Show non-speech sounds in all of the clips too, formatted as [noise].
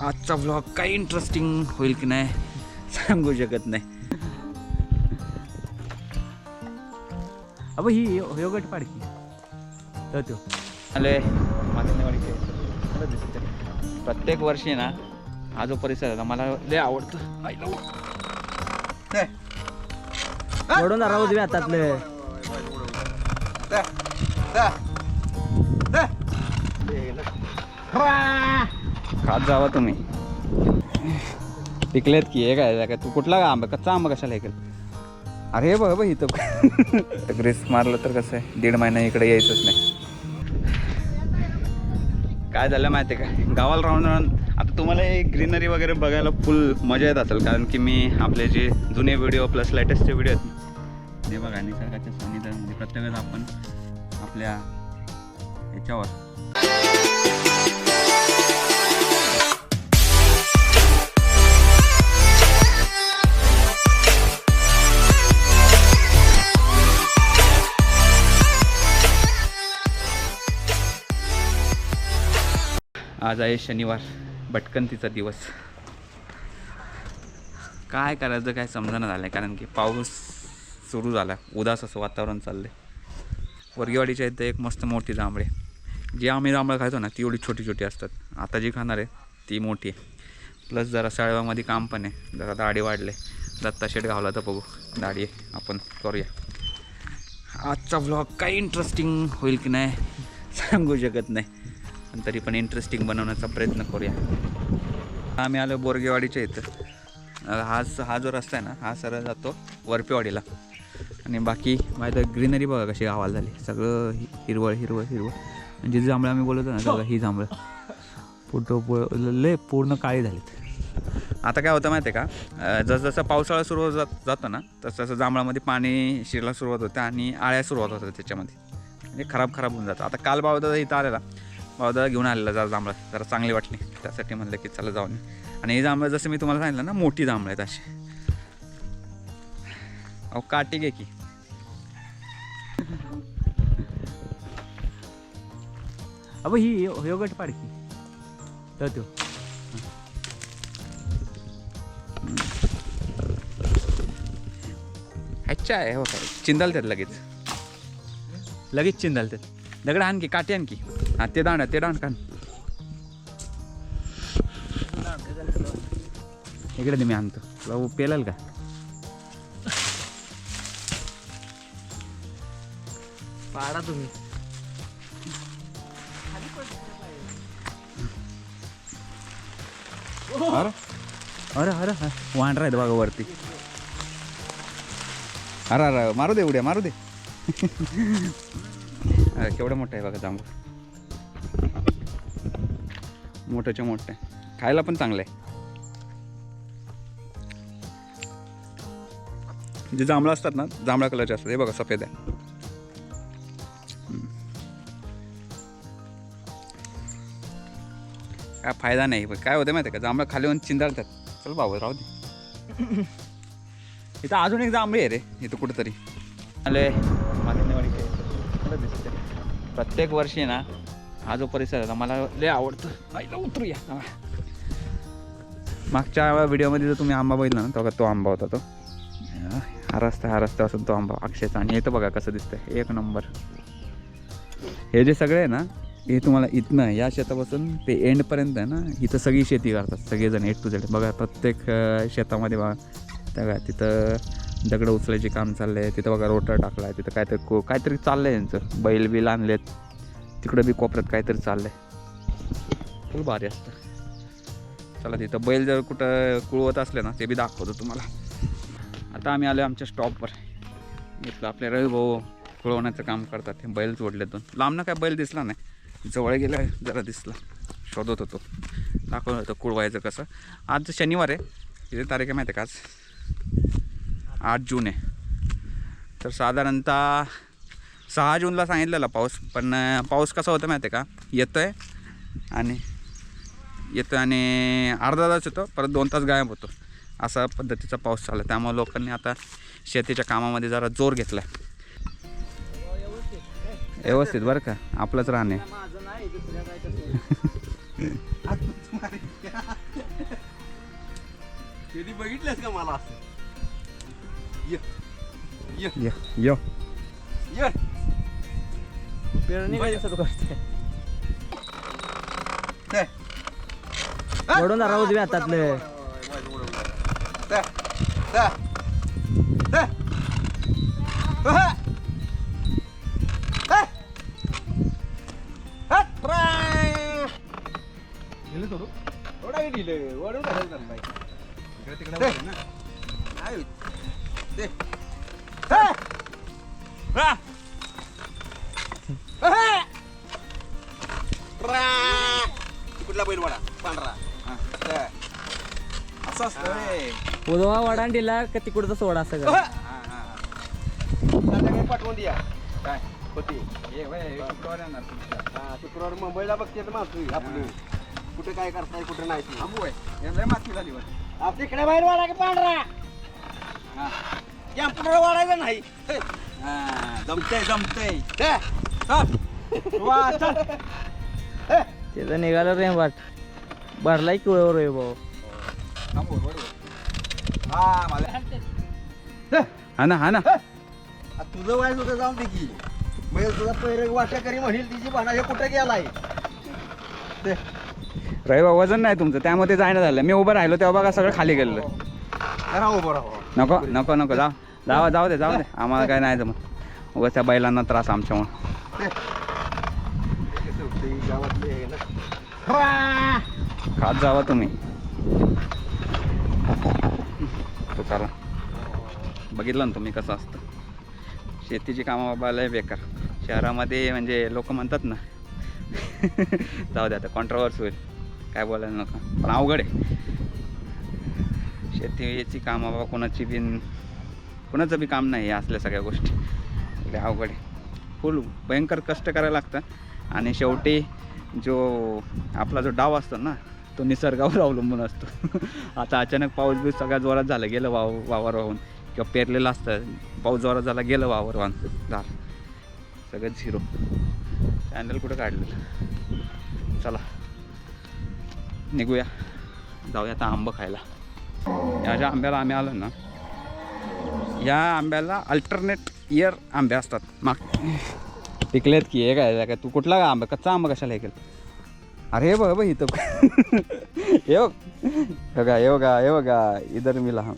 आजचा व्लॉग काही इंटरेस्टिंग होईल की नाही सांगू शकत नाही अबो ही योगट पाडकी तर तो आले खरं दिसते प्रत्येक वर्षी ना हा जो परिसर आहे ना मला लय आवडतो सोडून राहू दे हातातले खात जावा तुम्ही. पिकलेत की हे काय काय तू कुठला आंबा कच्चा आंबा कशाला ऐकेल अरे हे बघ बघ इथं ग्रेस [laughs] मारलं तर कसं आहे? दीड महिना इकडे यायचंच नाही. काय झालं माहिती आहे का? गावाला राहून राहून आता तुम्हाला हे ग्रीनरी वगैरे बघायला फुल मजा येत असेल कारण की मी आपले जे जुने व्हिडिओ प्लस लेटेस्टचे व्हिडिओ आहेत ते बघा निसर्गाच्या सानिध्यामध्ये प्रत्येकच आपण आपल्या ह्याच्यावर आज आहे शनिवार भटकंतीचा दिवस. काय करायचं काय समजणं झालं आहे कारण की पाऊस सुरू झाला उदास असं वातावरण चाललं आहे वर्गीवाडीच्या इथं एक मस्त मोठी जांभळे जी आम्ही जांभळं खायचो ना ती एवढी छोटी छोटी असतात. आता जी खाणार आहे ती मोठी आहे. प्लस जरा साळेबामध्ये काम पण आहे. जरा दाढी वाढले. दत्ता शेट घावला तर बघू. दाढी आपण करूया. आजचा व्लॉग काही इंटरेस्टिंग होईल की नाही सांगू शकत नाही. पण तरी पण इंटरेस्टिंग बनवण्याचा प्रयत्न करूया. आम्ही आलो बोरगेवाडीच्या इथं. हा हा जो रस्ता आहे ना हा सरळ जातो वरपेवाडीला. आणि बाकी माहिती ग्रीनरी बघा कशी गावाला झाली सगळं हिरवळ हिरवळ हिरवळ. म्हणजे जांभळं आम्ही बोलतो ना सगळं ही जांभळं. पुढं लय पूर्ण काळी झालीत. आता काय होतं माहिती आहे का? जसजसा जसजसं पावसाळा सुरू जात जातो ना तसं तसं जांभळामध्ये पाणी शिरायला सुरुवात होते आणि आळ्या सुरुवात होतात त्याच्यामध्ये. म्हणजे खराब खराब होऊन जातं आता काल बावदा इथं आलेला. बावदा घेऊन आलेला जरा जांभळं. जरा चांगली वाटली. त्यासाठी म्हणलं की चला जाऊन. आणि हे जांभळं जसं मी तुम्हाला सांगितलं ना मोठी जांभळं आहेत अशी. अहो काटे घे की. अबो ही योगट पाडकी तर तो अच्छा आहे हो काय चिंदालतात लगेच. लगेच चिंदालतात दगड आणखी काटे आणखी हा ते दांड ते दांड कान इकडे दे मी आणतो. बाबू पेलाल का? पाडा तुम्ही. अरे अरे अरे वांढरा आहेत बघा वरती. अरे अरे मारू दे उड्या मारू दे. [laughs] केवढं मोठं आहे बघा जांभूळ. मोठ्याच्या मोठ्या. खायला पण चांगलं आहे. जे जांभळं असतात ना जांभळ्या कलरचे असतात. हे बघा सफेद आहे. काय फायदा नाही पण काय होतं माहिती आहे का? जांभळं खाली येऊन चिंदाळतात. चल बाबा राहू दे. इथं अजून एक जांभळी आहे रे इथं कुठंतरी. आले मातंगवाडीचे प्रत्येक वर्षी ना हा जो परिसर आहे मला लय आवडतो. आईला उतरूया. मागच्या व्हिडिओमध्ये जर तुम्ही आंबा बघितला ना तेव्हा तो आंबा होता तो. हा रस्ता हा रस्ता असून तो आंबा अक्षयचा. आणि इथं बघा कसं दिसतंय. एक नंबर. हे जे सगळे आहे ना हे तुम्हाला इथनं या शेतापासून ते एंडपर्यंत आहे ना इथं सगळी शेती करतात सगळेजण एट टू झेड बघा प्रत्येक शेतामध्ये बघा त्या बघा तिथं दगडं उचलायचे काम चाललं आहे तिथं बघा रोटर टाकला आहे तिथं काहीतरी को काहीतरी चाललं आहे यांचं. बैल बिल आणलेत. तिकडं बी कोपऱ्यात काहीतरी चाललं आहे फुल भारी असतं. चला तिथं बैल जर कुठं कुळवत असले ना ते बी दाखवतो तुम्हाला. आता आम्ही आलो आमच्या स्टॉपवर इथलं आपले रविभाऊ कुळवण्याचं काम करतात. हे बैल जोडले दोन लांबनं काय बैल दिसला नाही. जवळ गेला जरा दिसला. शोधत होतो. दाखवत होतो कुळवायचं कसं. आज शनिवार आहे किती तारीख आहे माहिती आहे का आज? आठ जून आहे. तर साधारणतः सहा जूनला सांगितलेला पाऊस पण पाऊस कसा होता माहिती आहे का? येतो आहे आणि येतो आणि अर्धा तास येतो परत दोन तास गायब होतो. असा पद्धतीचा पाऊस चालला त्यामुळे लोकांनी आता शेतीच्या कामामध्ये जरा जोर घेतला व्यवस्थित बरं का? आपलंच राहणे. बघितलंस का मला? ये. पेरणी बाई. कसं करते ते. वडून जरा उजव्या हातातले. ते. ते. ते. हे. हे. हे. ट्राय. थोडा वेळ दिलं. वळून घालायचं नाही. ते. नाही. ते. हे. हा. हे. उजवा वडांडीला का तिकडचा सोडा हा, हा, हा. संध्याकाळी पाठवून द्या काय होती ये वय, शुक्रवारी येणार तुमच्या. हा, शुक्रवार मुंबईला बघते तर आपली कुठे काय करताय कुठे नाही ते. थांबू माती झाली वाटतं. आप तिकडे बाहेर की पांढरा हा. कॅम्प्युटर वाढायचं नाही हे, हा, जमतंय जमतंय हे, चल. वा, चल. हे. त्याचं निघालं रे बाट भरलाय किवळवर रे भाऊ थांबू. हा, मला- हा ना हा ना. तुझं वय सुद्धा जाऊन दे की. म्हणजे तुझा पैर वाटा करी म्हणेल तिची भाणा हे कुठे गेलाय. रविवार वजन नाही तुमचं. त्यामध्ये जायला झालं. मी उभं राहिलो तेव्हा बघा सगळं खाली गेलं उभं राहा. नको नको नको. जाऊ. जाऊ जाऊ दे जाऊ दे. आम्हाला काय नाही जमत. उगाच त्या बैलांना त्रास आमच्यामुळे. खात जावा तुम्ही. तो बघितलं ना तुम्ही कसं असतं. शेतीची कामं बाबा लय बेकार. शहरामध्ये म्हणजे लोक म्हणतात ना [laughs] जाऊ दे आता कॉन्ट्रोवर्सी होईल. काय बोलायला नको. पण अवघड आहे. शेतीची कामं बाबा कोणाची बिन कोणाचं बी काम नाही असल्या सगळ्या गोष्टी. लय अवघड आहे. फुल भयंकर कष्ट करायला लागतं. आणि शेवटी जो आपला जो डाव असतो ना तो निसर्गावर अवलंबून असतो. [laughs] आता अचानक पाऊस बीस सगळ्या जोरात झालं गेलं वाव वावर वाहून किंवा पेरलेलं असतं पाऊस जोरात झाला गेलं वावर वाहून झालं. सगळं झिरो. हँडल कुठं काढलेलं चला. निघूया. जाऊया आता आंबं खायला. या ज्या आंब्याला आम्ही आलो ना या आंब्याला अल्टरनेट इयर आंबे असतात. माग पिकलेत की हे काय काय? तू कुठला आंबा कच्चा आंबा कशाला हे केलं? अरे हे बघ बघ इथं. हे बघ. हे बघा हे बघा हे बघा. इधर मी लहान.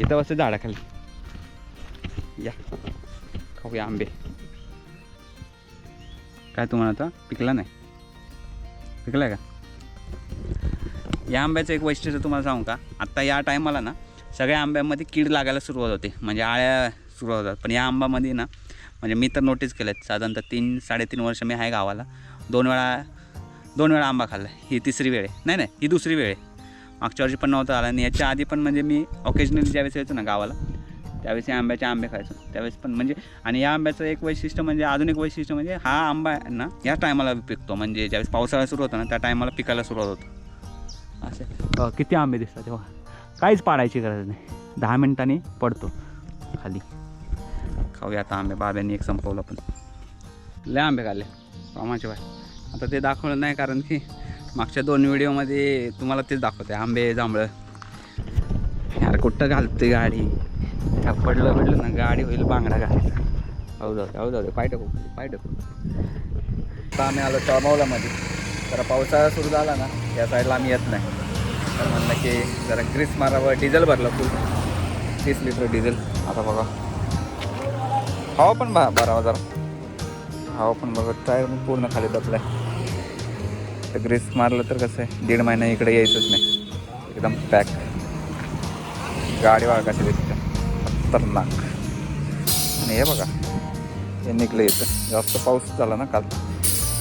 इथं बसते झाडाखाली. या. खाऊया आंबे. काय तुम्हाला आता? पिकला नाही? पिकला का? या आंब्याचं एक वैशिष्ट्य तुम्हाला सांगू का? आत्ता या टायमाला ना सगळ्या आंब्यामध्ये कीड लागायला सुरुवात होते. म्हणजे आळ्या सुरुवात होतात. पण या आंबामध्ये ना म्हणजे मी तर नोटीस केलं आहेत साधारणतः तीन साडेतीन वर्ष मी आहे गावाला. दोन वेळा दोन वेळा आंबा खाल्ला ही तिसरी वेळ आहे. नाही नाही ही दुसरी वेळ आहे. मागच्या वर्षी पण नव्हतं आला आणि याच्या आधी पण म्हणजे मी ऑकेजनली ज्यावेळेस यायचो ना गावाला त्यावेळेस या आंब्याचे आंबे खायचो. त्यावेळेस पण म्हणजे आणि या आंब्याचं एक वैशिष्ट्य म्हणजे अजून एक वैशिष्ट्य म्हणजे हा आंबा आहे ना या टायमाला पिकतो. म्हणजे ज्यावेळेस पावसाळा सुरू होतो ना त्या टायमाला पिकायला सुरुवात होतो. असे. किती आंबे दिसतात तेव्हा? काहीच पाडायची गरज नाही. दहा मिनिटांनी पडतो खाली. हो खाऊया आता आंबे बाब्यांनी एक संपवलं पण. लय आंबे खाल्ले. कामाचे बाय. आता ते दाखवलं नाही कारण की मागच्या दोन व्हिडिओमध्ये तुम्हाला तेच दाखवते आंबे जांभळं. यार कुठं घालते गाडी? त्या पडलं पडलं ना गाडी होईल बांगडा घालायचा. हो जाऊ हो जाऊ दे पाय टाकू पाय टाकू आता आम्ही आलो टॉमावलामध्ये जरा पावसाळा सुरू झाला ना या साईडला आम्ही येत नाही. तर म्हणलं की जरा ग्रीस मारावं डिझेल भरलं फुल. तीस लिटर डिझेल. आता बघा. हवा पण बा बारा हजार. हवा पण बघा टायर पण पूर्ण खाली दबलाय तर ग्रीस मारलं तर कसं आहे दीड महिना इकडे यायचंच नाही. एकदम पॅक गाडी वाळ कशी दिसते खतरनाक. आणि हे बघा हे निघलं इथं. जास्त पाऊस झाला ना काल.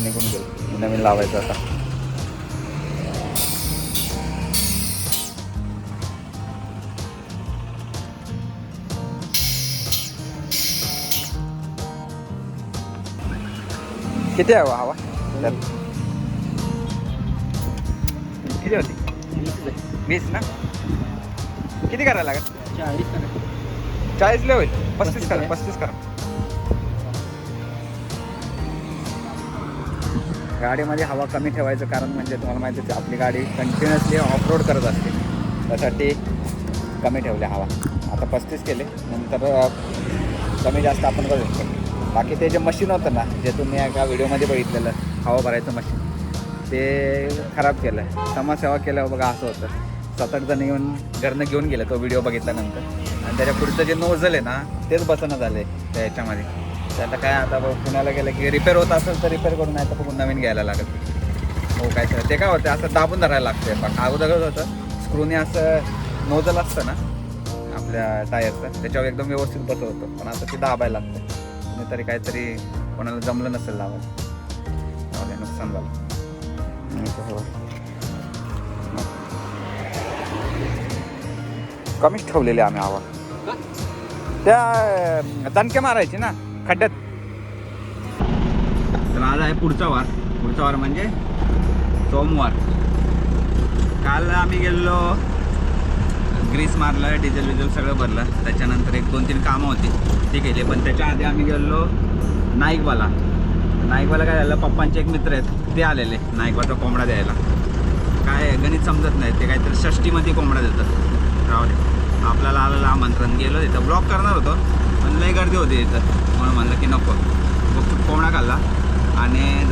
निघून गेलं. नवीन लावायचं आता. किती आहे हवा त्यात? किती होती? वीस ना? किती करायला लागेल? चाळीसला होईल. पस्तीस करा पस्तीस करा. गाडीमध्ये हवा कमी ठेवायचं कारण म्हणजे तुम्हाला माहितीच आहे आपली गाडी कंटिन्युअसली ऑफरोड करत असते. त्यासाठी कमी ठेवले हवा. आता पस्तीस केले नंतर कमी जास्त आपण करू शकतो. बाकी ते जे मशीन होतं ना जे तुम्ही एका व्हिडिओमध्ये बघितलेलं हवा भरायचं मशीन ते खराब केलं. आहे समाजसेवा केल्यावर बघा असं होतं. सात आठ जण येऊन घरनं घेऊन गेलं तो व्हिडिओ बघितल्यानंतर. आणि त्याच्या पुढचं जे नोझल आहे ना तेच बसणं झालं आहे त्या याच्यामध्ये. त्याला आता काय आता बघ पुण्याला गेलं की रिपेअर होत असेल तर रिपेअर करून नाही तर बघून नवीन घ्यायला लागत. हो काय तर. ते काय होतं असं दाबून धरायला लागते पण अगोदरच होतं स्क्रूने असं नोझल असतं ना आपल्या टायरचं त्याच्यावर एकदम व्यवस्थित बसत होतं. पण आता ते दाबायला लागतं तरी काहीतरी कोणाला जमलं नसेल लावायला त्यामुळे नुकसान झालं. कमीच ठेवलेले आम्ही हवा त्या दणके मारायची ना खड्ड्यात. तर आज आहे पुढचा वार. पुढचा वार म्हणजे सोमवार. काल आम्ही गेलो ग्रीस मारलं डिझेल विझेल सगळं भरलं. त्याच्यानंतर एक दोन तीन कामं होती. ते केले पण त्याच्या आधी आम्ही गेलो नाईकवाला. नाईकवाला काय झालं पप्पांचे एक मित्र आहेत ते आलेले नाईकवाचा कोंबडा द्यायला. काय गणित समजत नाही ते काहीतरी षष्टीमध्ये कोंबडा देतात. राहू दे. आपल्याला आलेलं आमंत्रण गेलो तिथं ब्लॉक करणार होतो पण लई गर्दी होती इथं. म्हणून म्हणलं की नको.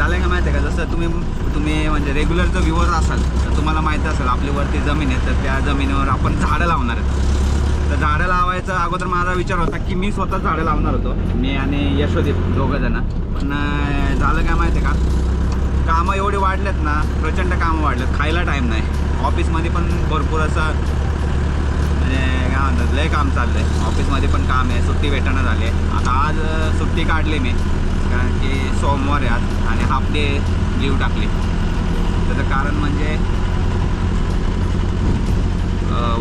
झालं आहे का माहिती आहे का? जसं तुम्ही तुम्ही म्हणजे रेग्युलर जर व्ह्युअर असाल तर तुम्हाला माहिती असेल आपली वरती जमीन आहे तर त्या जमिनीवर आपण झाडं लावणार आहेत. तर झाडं लावायचं अगोदर माझा विचार होता की मी स्वतः झाडं लावणार होतो. मी आणि यशोदीप दोघं जण. पण झालं काय माहिती आहे का? कामं एवढी वाढलेत ना प्रचंड कामं वाढलेत. खायला टाईम नाही. ऑफिसमध्ये पण भरपूर असं म्हणजे काय म्हणतात लय काम चाललं आहे ऑफिसमध्ये पण काम आहे सुट्टी भेटणं झाली आहे. आता आज सुट्टी काढली मी. कारण की सोमवार आहे आज आणि हाफ डे लीव टाकली. त्याचं कारण म्हणजे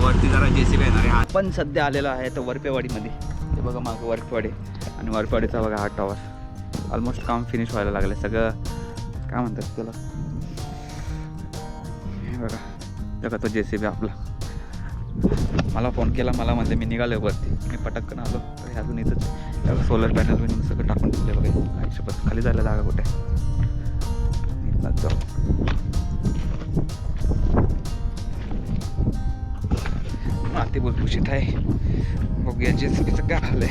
वरती जरा जे सी बी येणार आहे. आपण सध्या आलेला आहे तर वरपेवाडीमध्ये. ते बघा मागं वरपेवाडी आणि वरपेवाडीचा बघा हा टॉवर ऑलमोस्ट काम फिनिश व्हायला लागलं सगळं काय म्हणतात त्याला? हे बघा. बघा तो जे सी बी आपला. मला फोन केला मला म्हणले मी निघालो वरती. मी पटकन आलो. तर अजून इथंच. त्याला सोलर पॅनल बिनल सगळं टाकून ठेवले बघा. आयुष्यपत खाली जायला जागा कुठे? जाऊ. माती भुसभुशीत आहे. बघूया जे सी बीचं काय झालंय.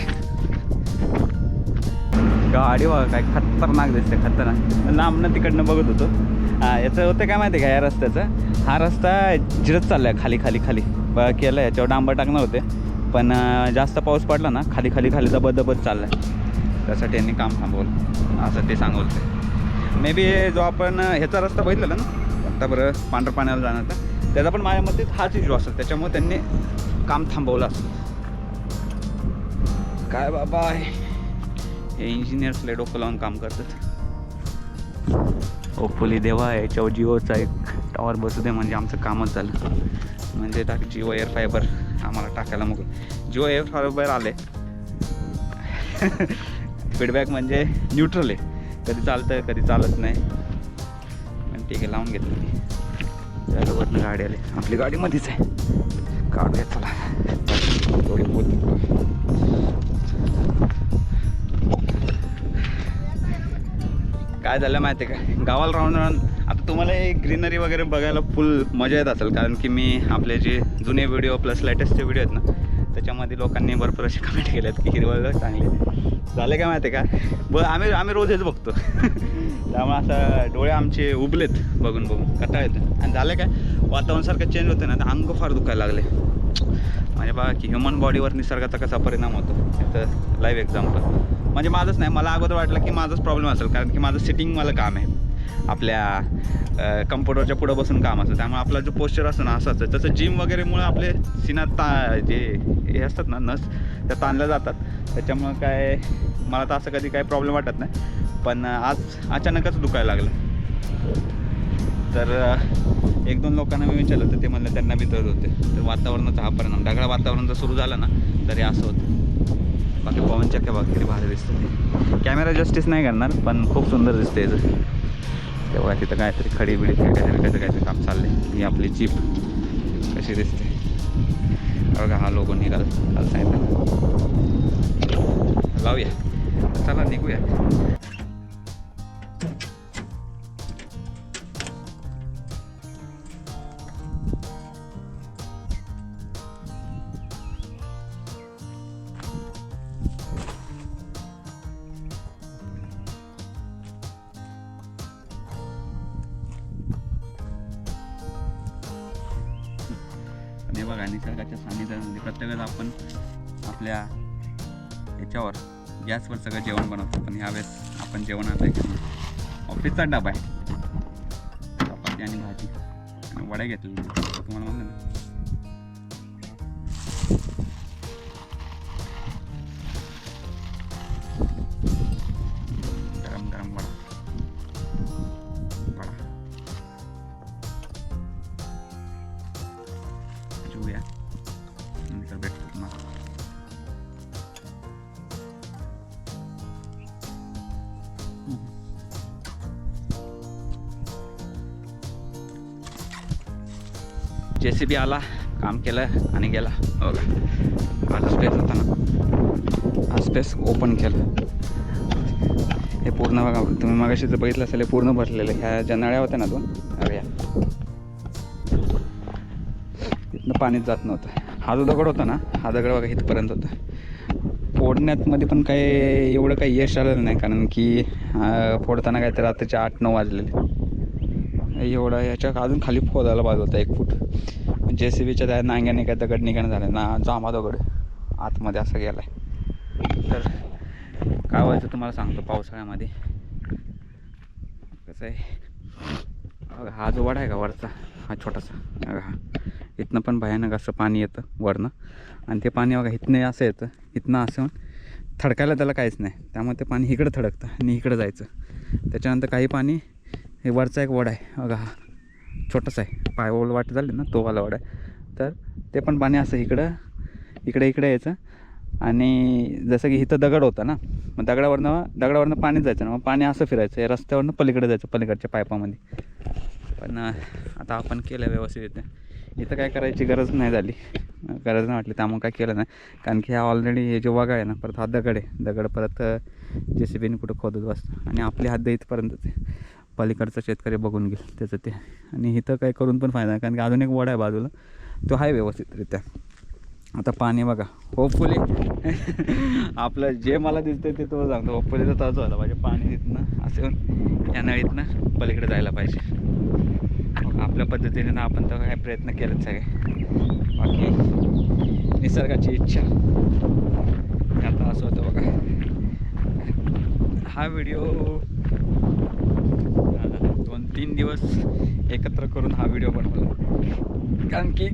गाडी बघा काय खतरनाक दिसते खतरनाक. लांबनं तिकडनं बघत होतो. हा याचं होतं काय माहिती आहे का या रस्त्याचं? हा रस्ता जिरत चाललाय खाली खाली खाली. ब केलं याच्यावर डांबर टाकणार होते. पण जास्त पाऊस पडला ना खाली खाली खाली दबत दबत चाललाय. त्यासाठी यांनी काम थांबवलं. असं ते सांगवलं मे बी जो आपण ह्याचा रस्ता बघितलेला ना आता बरं पांढर पाण्याला जाण्याचा त्याचा पण माझ्या मते हाच इश्यू असेल. त्याच्यामुळे त्यांनी काम थांबवलं असं काय बाबा हे इंजिनियर्स लय डोकं लावून काम करतात. होपफुली देवा याच्यावर जिओचा एक टॉवर बसू दे म्हणजे आमचं कामच झालं. म्हणजे टाक जिओ एअर फायबर आम्हाला टाकायला मग. जिओ एअर फायबर आले फीडबॅक म्हणजे न्यूट्रल आहे. कधी चालतं कधी चालत नाही. पण ठीक आहे लावून घेतलं मी. त्याच्यावरनं गाडी आली. आपली गाडीमध्येच आहे. काढूया चला. थोडी बोल काय झालं माहिती आहे का? गावाला राहून राहून तुम्हाला हे ग्रीनरी वगैरे बघायला फुल मजा येत असेल कारण की मी आपले जे जुने व्हिडिओ प्लस लेटेस्टचे व्हिडिओ आहेत ना त्याच्यामध्ये लोकांनी भरपूर असे कमेंट आहेत की हिरवळ चांगले झाले काय माहिती आहे का? ब आम्ही आम्ही रोज हेच बघतो. [laughs] त्यामुळे असं डोळे आमचे उबलेत बघून बघून कटाळ येतं आणि झालं काय? वातावरणसारखं चेंज होतं ना तर अंग फार दुखायला लागले. म्हणजे बघा की ह्युमन बॉडीवर निसर्गाचा कसा परिणाम होतो. तर लाईव्ह एक्झाम्पल म्हणजे माझंच नाही मला अगोदर वाटलं की माझाच प्रॉब्लेम असेल कारण की माझं सिटिंग मला काम आहे. आपल्या कम्प्युटरच्या पुढं बसून काम असतं. त्यामुळे आपला जो पोस्चर असतो ना असं असतं तसं जिम वगैरेमुळं आपले सिनात ता जे हे असतात ना नस त्या ताणल्या जातात. त्याच्यामुळं काय मला तर असं कधी काही प्रॉब्लेम वाटत नाही. पण आज अचानकच दुखायला लागलं. तर एक दोन लोकांना मी विचारलं तर ते म्हणलं त्यांना बी होते. तर वातावरणाचा हा परिणाम ढगाळ वातावरण जर सुरू झालं ना तरी असं होतं. बाकी पवन चक्क्या भारी दिसतं. ते कॅमेरा जस्टिस नाही करणार पण खूप सुंदर दिसते याचं तेव्हा तिथं काहीतरी खडी बिडी काहीतरी काहीतरी काहीतरी काम चाललंय. ही आपली जीप कशी दिसते? बघा हा लोगो निघाल. काल सांगितलं लावूया. चला निघूया. निसर्गाच्या सानिध्यामध्ये प्रत्येकच आपण आपल्या याच्यावर गॅसवर सगळं जेवण बनवतो. पण ह्यावेळेस आपण जेवण आणलं ऑफिसचा डबा आहे. चपाती आणि भाजी. आणि वड्या घेतलेल्या तुम्हाला म्हणलं ना. जे सी बी आला काम केलं आणि गेला. बघा आज स्पेस होता ना. आज स्पेस ओपन केलं. हे पूर्ण बघा तुम्ही मगाशी जर बघितलं असेल हे पूर्ण भरलेलं ह्या ज्या नळ्या होत्या ना दोन अरे या. तिथनं पाणीच जात नव्हतं. हा जो दगड होता ना हा दगड बघा इथपर्यंत होता. फोडण्यातमध्ये पण काही एवढं काही यश आलेलं नाही कारण की फोडताना काय तर रात्रीचे आठ नऊ वाजलेले. एवढा याच्या अजून खाली खोदायला बाजू होता एक फूट. जे सी बीच्या त्या नांग्याने काय दगड निघणं झालं? ना जामा दगड आतमध्ये असं गेला आहे तर काय व्हायचं तुम्हाला सांगतो पावसाळ्यामध्ये. कसं आहे? हा जो वडा आहे का वरचा? हा छोटासा. हा. इथनं पण भयानक असं पाणी येतं वरनं. आणि ते पाणी बघा इथनं असं येतं. इथनं असं थडकायला त्याला काहीच नाही. त्यामुळे ते पाणी इकडं थडकतं आणि इकडं जायचं. त्याच्यानंतर काही पाणी हे वरचा एक वडा आहे. बघा हा. छोटासा आहे. पाय ओळ वाट झाली ना तो वाला वडा. तर ते पण पाणी असं इकडं इकडे इकडे यायचं. आणि जसं की इथं दगड होता ना मग दगडावरनं दगडावरनं पाणी जायचं ना मग पाणी असं फिरायचं. या रस्त्यावरनं पलीकडे जायचं पलीकडच्या पायपामध्ये. पण आता आपण केलं व्यवस्थित इथं. इथं काय करायची गरज नाही झाली. गरज नाही वाटली त्यामुळे काय केलं नाही. कारण की हा ऑलरेडी हे जे वगा आहे ना परत हा दगड आहे. दगड परत जे सी बीने कुठं खोदत बसतं. आणि आपली हद्द इथपर्यंतच आहे. पलीकडचा शेतकरी बघून घेईल त्याचं ते. आणि इथं काय करून पण फायदा नाही कारण की अजून एक वडा आहे बाजूला. तो आहे व्यवस्थितरित्या. आता पाणी बघा. होपफुली [laughs] आपलं जे मला दिसतं ते तो सांगतो. होपफुली तर तसं व्हायला पाहिजे. पाणी तिथनं असं या नळीतनं पलीकडे जायला पाहिजे. आपल्या पद्धतीने ना आपण तर काय प्रयत्न केलेच सगळे. बाकी निसर्गाची इच्छा. आता असं होतं बघा. हा व्हिडिओ तीन दिवस एकत्र करून हा व्हिडिओ बनवला. कारण की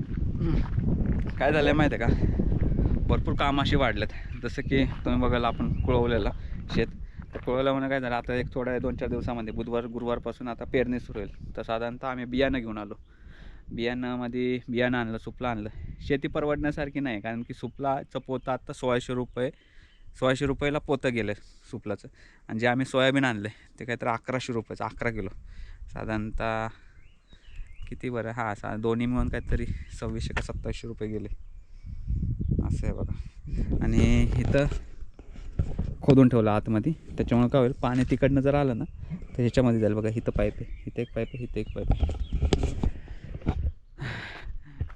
काय झालं आहे माहिती आहे का? भरपूर काम अशी वाढलेत. जसं की तुम्ही बघायला आपण कुळवलेला शेत. तर कुळवल्यामुळे काय झालं आता एक थोड्या दोन चार दिवसामध्ये बुधवार गुरुवारपासून आता पेरणी सुरू होईल. तर साधारणतः आम्ही बियाणं घेऊन आलो. बियाणामध्ये बियाणं आणलं सुपला आणलं. शेती परवडण्यासारखी नाही कारण की सुपलाचं पोतं आत्ता सोळाशे रुपये सोळाशे रुपयाला पोतं गेलं सुपलाचं. आणि जे आम्ही सोयाबीन आणलं ते काहीतरी अकराशे रुपयाचं अकरा किलो. साधारणतः किती बरं? हां सा दोन्ही मिळून काहीतरी सव्वीसशे का सत्तावीसशे रुपये गेले. असं आहे बघा. आणि इथं खोदून ठेवलं आतमध्ये. त्याच्यामुळे काय होईल? पाणी तिकडनं जर आलं ना तर ह्याच्यामध्ये जाईल बघा. इथं पाईप आहे. इथं एक पाईप आहे इथं एक पाईप आहे.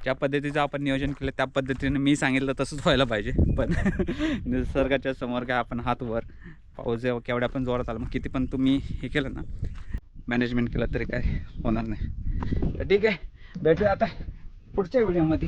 ज्या पद्धतीचं आपण नियोजन केलं त्या पद्धतीने मी सांगितलं तसंच व्हायला पाहिजे. पण [laughs] निसर्गाच्या समोर काय आपण हात वर पाऊस जेव्हा केवढ्या पण जोरात आला मग किती पण तुम्ही हे केलं ना मॅनेजमेंट केलं तरी काय होणार नाही. तर ठीक आहे भेटूया आता पुढच्या व्हिडिओमध्ये